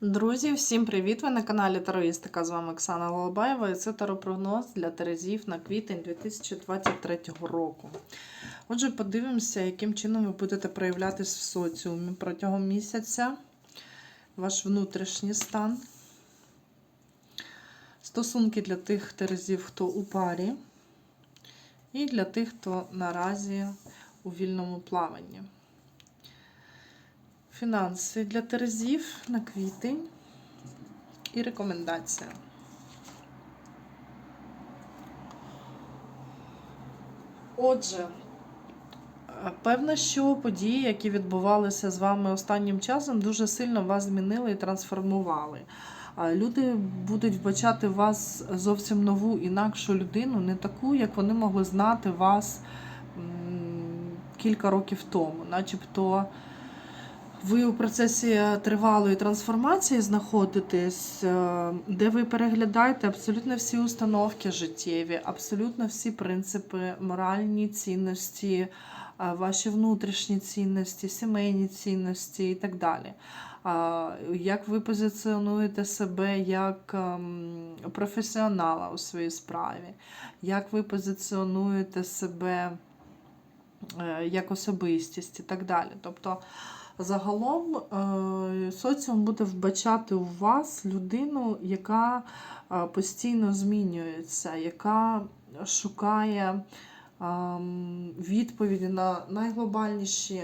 Друзі, всім привіт! Ви на каналі Тароїстика. З вами Оксана Голобаєва і це таропрогноз для Терезів на квітень 2023 року. Отже, подивимося, яким чином ви будете проявлятись в соціумі протягом місяця, ваш внутрішній стан. Стосунки для тих Терезів, хто у парі, і для тих, хто наразі у вільному плаванні. Фінанси для Терезів на квітень і рекомендація. Отже, е, певно, що події, які відбувалися з вами останнім часом, дуже сильно вас змінили і трансформували. Люди будуть вбачати вас зовсім нову, інакшу людину, не таку, як вони могли знати вас кілька років тому, начебто. Ви у процесі тривалої трансформації знаходитесь, е, де ви переглядаєте абсолютно всі установки життєві, абсолютно всі принципи, моральні цінності, е, ваші внутрішні цінності, сімейні цінності і так далі. Як ви позиціонуєте себе як ем, професіонала у своїй справі, як ви позиціонуєте себе е, як особистість і так далі. Тобто Загалом е, соціум буде вбачати у вас людину, яка е, постійно змінюється, яка шукає ем, відповіді на найглобальніші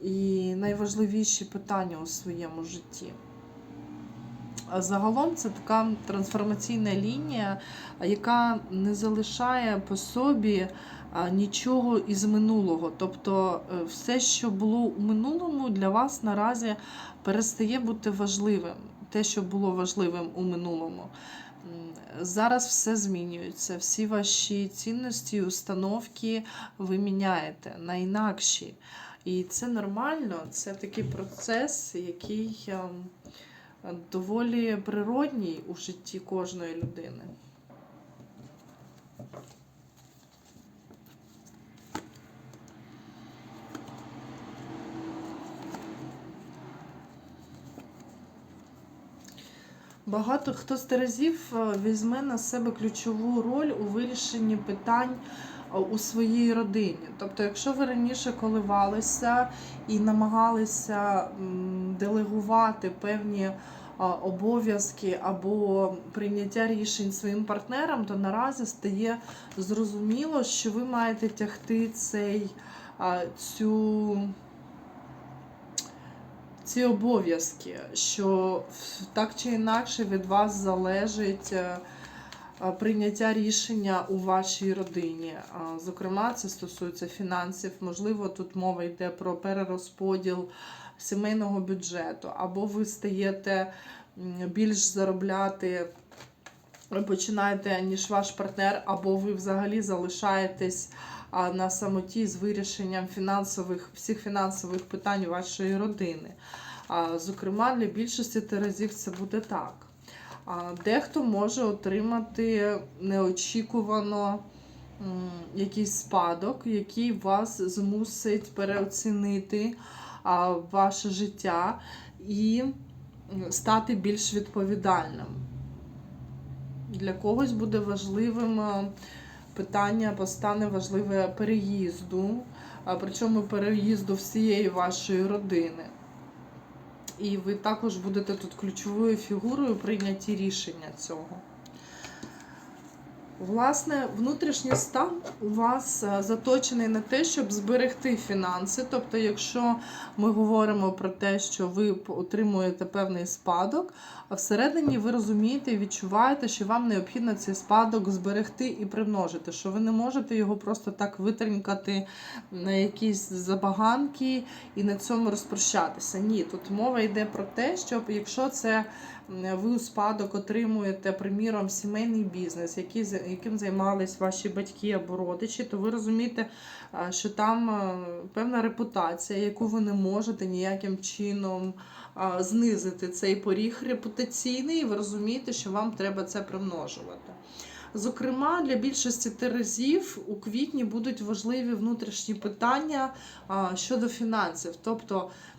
і найважливіші питання у своєму житті. Загалом це така трансформаційна лінія, яка не залишає по собі нічого із минулого. Тобто е, все, що було у минулому, для вас наразі перестає бути важливим. Те, що було важливим у минулому. Зараз все змінюється. Всі ваші цінності, установки ви міняєте на інакші. І це нормально, це такий процес, який ем, доволі природній у житті кожної людини. Багато хто з Терезів е, візьме на себе ключову роль у вирішенні питань е, у своїй родині. Тобто, якщо ви раніше коливалися і намагалися делегувати певні е, обов'язки або прийняття рішень своїм партнерам, то наразі стає зрозуміло, що ви маєте тягти цей цю ці обов'язки, що так чи інакше від вас залежить е, е, прийняття рішення у вашій родині. Зокрема, це стосується фінансів. Можливо, тут мова йде про перерозподіл сімейного бюджету, або ви стаєте більш заробляти. Починаєте, ніж ваш партнер, або ви взагалі залишаєтесь на самоті з вирішенням фінансових, всіх фінансових питань вашої родини. Зокрема, для більшості терезів це буде так. Дехто може отримати неочікувано якийсь спадок, який вас змусить переоцінити ваше життя і стати більш відповідальним. Для когось буде важливим питання постане важливе переїзду, причому переїзду всієї вашої родини. І ви також будете тут ключовою фігурою прийняті рішення цього. Власне, внутрішній стан у вас е, заточений на те, щоб зберегти фінанси. Тобто, якщо ми говоримо про те, що ви отримуєте певний спадок, а всередині ви розумієте і відчуваєте, що вам необхідно цей спадок зберегти і примножити, що ви не можете його просто так витринькати на якісь забаганки і на цьому розпрощатися. Ні, тут мова йде про те, щоб якщо це ви у спадок отримуєте, приміром, сімейний бізнес, яким займались ваші батьки або родичі, то ви розумієте, що там певна репутація, яку ви не можете ніяким чином знизити цей поріг репутаційний, і ви розумієте, що вам треба це примножувати. Зокрема, для більшості терезів у квітні будуть важливі внутрішні питання щодо фінансів. Тобто е,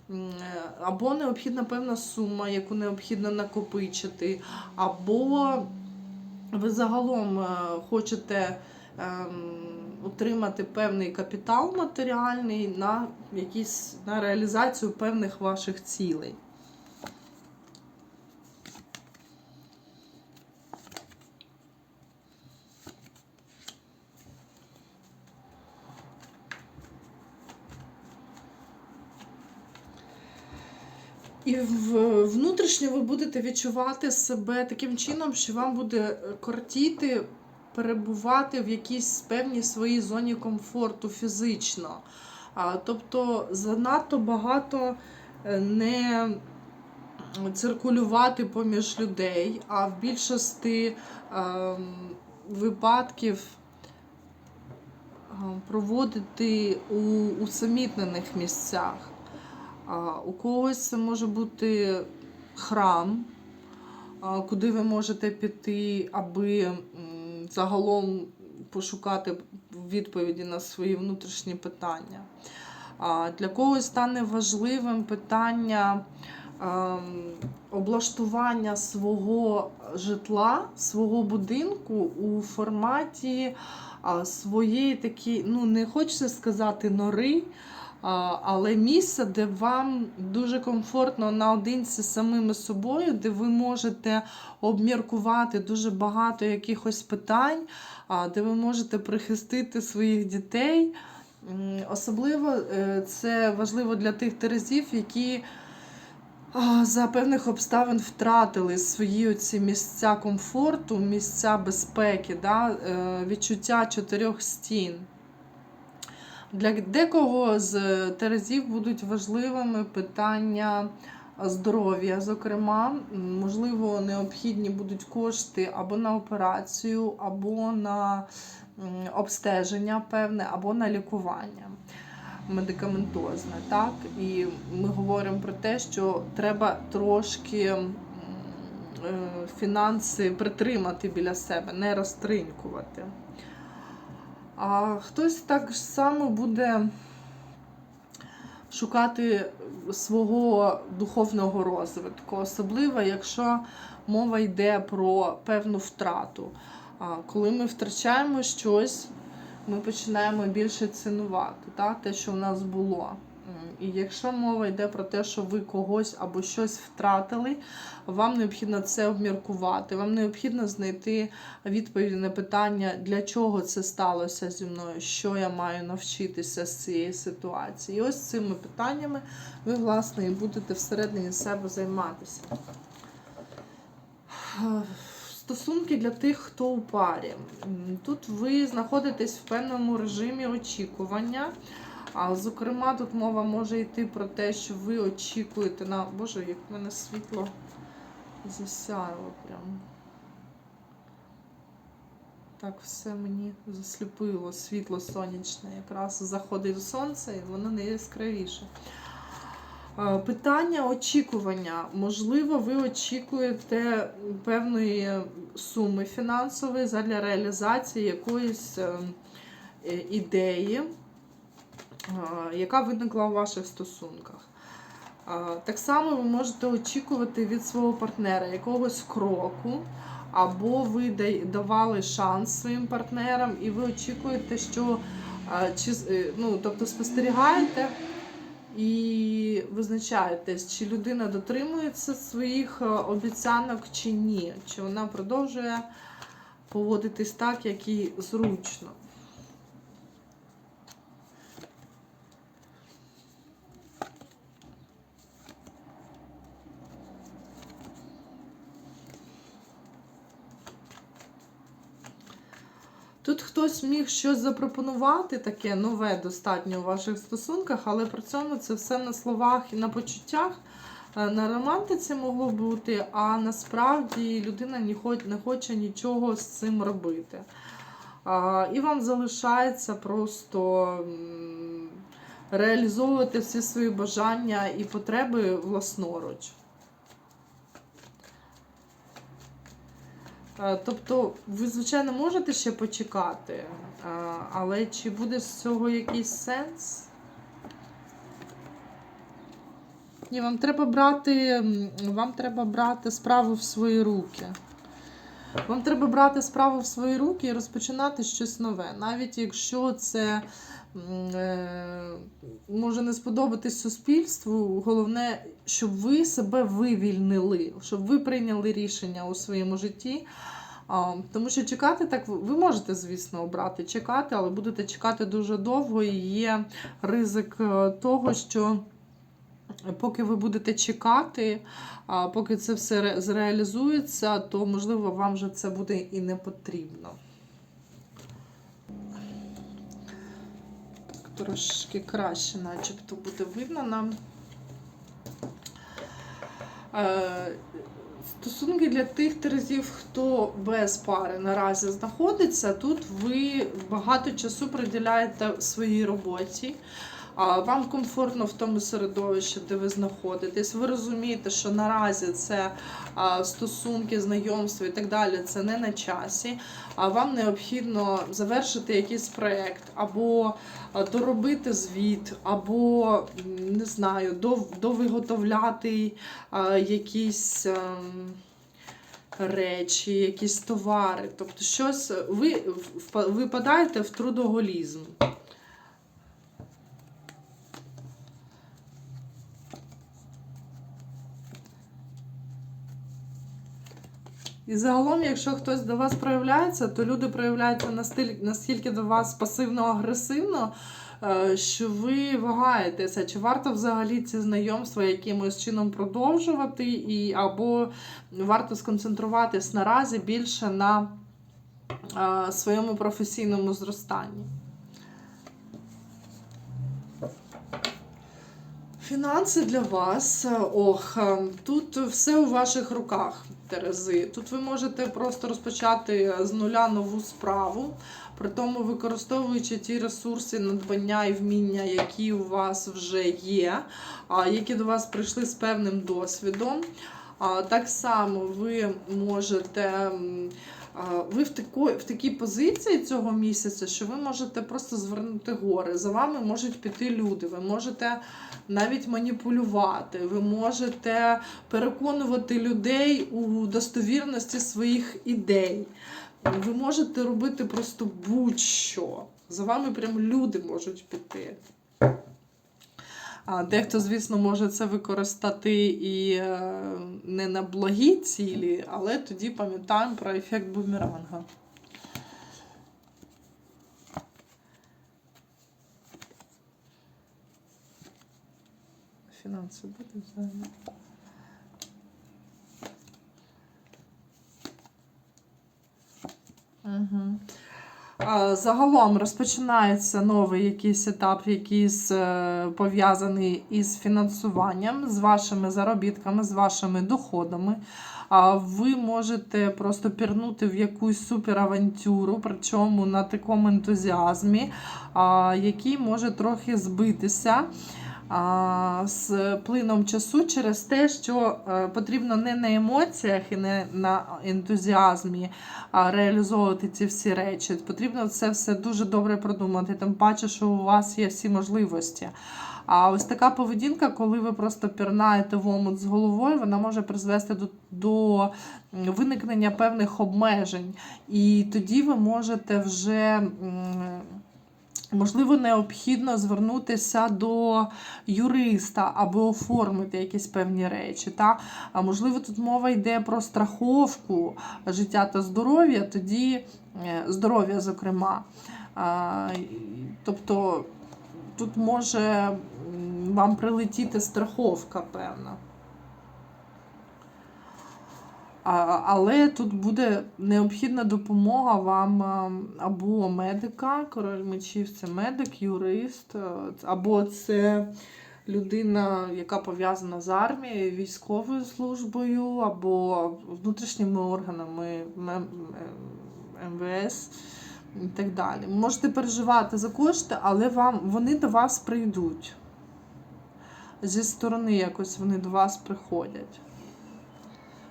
або необхідна певна сума, яку необхідно накопичити, або ви загалом е, хочете ем, отримати певний капітал матеріальний на якісь на реалізацію певних ваших цілей. І внутрішньо ви будете відчувати себе таким чином, що вам буде е, кортіти перебувати в якійсь певній своїй зоні комфорту фізично. Тобто занадто багато е, не циркулювати поміж людей, а в більшості ем, випадків ем, проводити у усамітнених місцях. У когось може бути храм, куди ви можете піти, аби загалом пошукати відповіді на свої внутрішні питання. Для когось стане важливим питання облаштування свого житла, свого будинку у форматі своєї такі, ну не хочеться сказати нори, але місце, де вам дуже комфортно наодинці з самими собою, де ви можете обміркувати дуже багато якихось питань, де ви можете прихистити своїх дітей. Особливо е, це важливо для тих терезів, які за певних обставин втратили свої оці місця комфорту, місця безпеки, да, е, відчуття чотирьох стін. Для декого з терезів будуть важливими питання здоров'я. Зокрема, можливо, необхідні будуть кошти або на операцію, або на обстеження певне, або на лікування медикаментозне. Так? І ми говоримо про те, що треба трошки е, фінанси притримати біля себе, не розтринькувати. А хтось так само буде шукати свого духовного розвитку, особливо якщо мова йде про певну втрату. А Коли ми втрачаємо щось, ми починаємо більше цінувати так, те, що в нас було. М, І якщо мова йде про те, що ви когось або щось втратили, вам необхідно це обміркувати. Вам необхідно знайти відповіді на питання, для чого це сталося зі мною, що я маю навчитися з цієї ситуації. І ось цими питаннями ви, власне, і будете всередині себе займатися. Е, Стосунки для тих, хто у парі. Тут ви знаходитесь в певному режимі очікування. А, Зокрема, тут мова може йти про те, що ви очікуєте на. Боже, як в мене світло засяяло прям. Так, все мені засліпило. Світло сонячне. Якраз заходить сонце і воно не яскравіше. Питання очікування. Можливо, ви очікуєте певної суми фінансової задля реалізації якоїсь е, е, ідеї, яка виникла у ваших стосунках. Так само ви можете очікувати від свого партнера якогось кроку, або ви давали шанс своїм партнерам, і ви очікуєте, що чи, е, ну, тобто спостерігаєте і визначаєтесь, чи людина дотримується своїх е, обіцянок чи ні, чи вона продовжує поводитись так, як їй зручно. Тут хтось міг щось запропонувати таке нове достатньо у ваших стосунках, але при цьому це все на словах і на почуттях. Е, На романтиці могло бути, а насправді людина не хоче нічого з цим робити. І вам залишається просто реалізовувати всі свої бажання і потреби власноруч. Тобто, ви, звичайно, можете ще почекати, е, але чи буде з цього якийсь сенс? Ні, вам треба брати, вам треба брати справу в свої руки. Вам треба брати справу в свої руки і розпочинати щось нове. Навіть якщо це е, може не сподобатись суспільству, головне, щоб ви себе вивільнили, щоб ви прийняли рішення у своєму житті. Тому що чекати так, ви- ви можете, звісно, обрати чекати, але будете чекати дуже довго, і є ризик е, того, що поки ви будете чекати, поки це все зреалізується, то можливо вам вже це буде і не потрібно. Трошки краще, начебто, буде видно нам. Е, Стосунки для тих терезів, хто без пари наразі знаходиться, тут ви багато часу приділяєте своїй роботі. Вам комфортно в тому середовищі, де ви знаходитесь. Ви розумієте, що наразі це стосунки, знайомства і так далі, це не на часі. А вам необхідно завершити якийсь проєкт, або доробити звіт, або не знаю, довиготовляти якісь. ем, Речі, якісь товари, тобто щось ви випадаєте в трудоголізм. І загалом, якщо хтось до вас проявляється, то люди проявляються настільки, до вас пасивно-агресивно, е, що ви вагаєтеся, чи варто взагалі ці знайомства якимось чином продовжувати, і, або варто сконцентруватись наразі більше на е, своєму професійному зростанні. Фінанси для вас. Ох, е, тут все у ваших руках, Терези. Тут ви можете просто розпочати з нуля нову справу, при тому використовуючи ті ресурси, надбання і вміння, які у вас вже є, які до вас прийшли з певним досвідом. Так само ви можете. Ви в такій, в такій позиції цього місяця, що ви можете просто звернути гори. За вами можуть піти люди. Ви можете навіть маніпулювати, ви можете переконувати людей у достовірності своїх ідей. Ви можете робити просто будь-що. За вами прям люди можуть піти. А Дехто, звісно, може це використати і е, не на благі цілі, але тоді пам'ятаємо про ефект бумеранга. Фінанси буде взагалі. Угу. Загалом розпочинається новий якийсь етап, який е, пов'язаний із фінансуванням, з вашими заробітками, з вашими доходами. А ви можете просто пірнути в якусь суперавантюру, причому на такому ентузіазмі, який може трохи збитися. З плином часу через те, що е, потрібно не на емоціях і не на ентузіазмі реалізовувати ці всі речі. Потрібно це все дуже добре продумати, тим паче, що у вас є всі можливості. А ось така поведінка, коли ви просто пірнаєте в омут з головою, вона може призвести до, до виникнення певних обмежень. І тоді ви можете вже. Можливо, необхідно звернутися до юриста або оформити якісь певні речі. Та? А можливо, тут мова йде про страховку життя та здоров'я, тоді е, здоров'я, зокрема. Тобто тут може вам прилетіти страховка, певна. Але тут буде необхідна допомога вам або медика, король мечів це медик, юрист, або це людина, яка пов'язана з армією, військовою службою, або внутрішніми органами МВС і так далі. Можете переживати за кошти, але вам, вони до вас прийдуть. Зі сторони якось вони до вас приходять.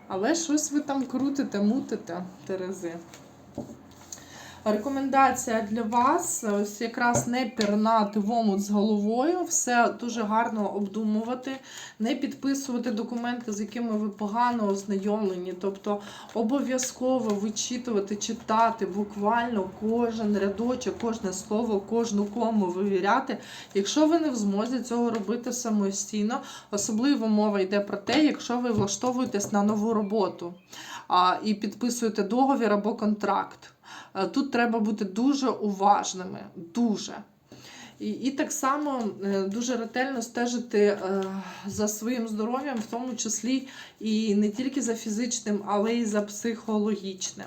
Але щось ви там крутите, мутите, Терези. Рекомендація для вас ось якраз не пірнати в омут з головою, все дуже гарно обдумувати, не підписувати документи, з якими ви погано ознайомлені. Тобто обов'язково вичитувати, читати буквально кожен рядочок, кожне слово, кожну кому вивіряти. Якщо ви не в змозі цього робити самостійно, особливо мова йде про те, якщо ви влаштовуєтесь на нову роботу і підписуєте договір або контракт. Е, Тут треба бути дуже уважними, дуже. І, і так само е, дуже ретельно стежити е, за своїм здоров'ям, в тому числі і не тільки за фізичним, але й за психологічним.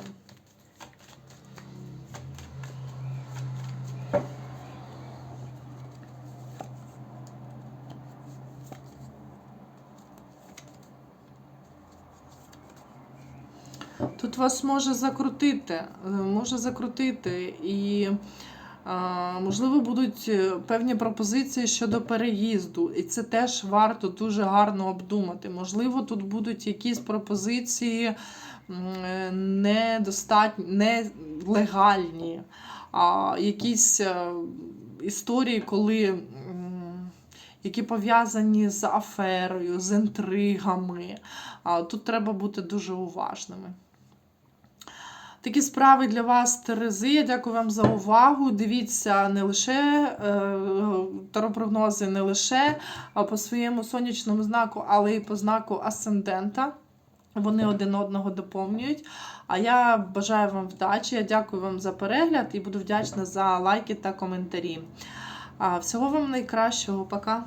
Тут вас може закрутити, е, може закрутити і. Можливо, будуть е, певні пропозиції щодо переїзду, і це теж варто дуже гарно обдумати. Можливо, тут будуть якісь пропозиції е, недостатні, нелегальні, а якісь е, історії, коли які пов'язані з аферою, з інтригами. Тут треба бути дуже уважними. Такі справи для вас, Терези. Я дякую вам за увагу. Дивіться не лише е, таропрогнози, не лише по своєму сонячному знаку, але й по знаку асцендента. Вони один одного доповнюють. А я бажаю вам вдачі. Я дякую вам за перегляд і буду вдячна за лайки та коментарі. Всього вам найкращого. Пока!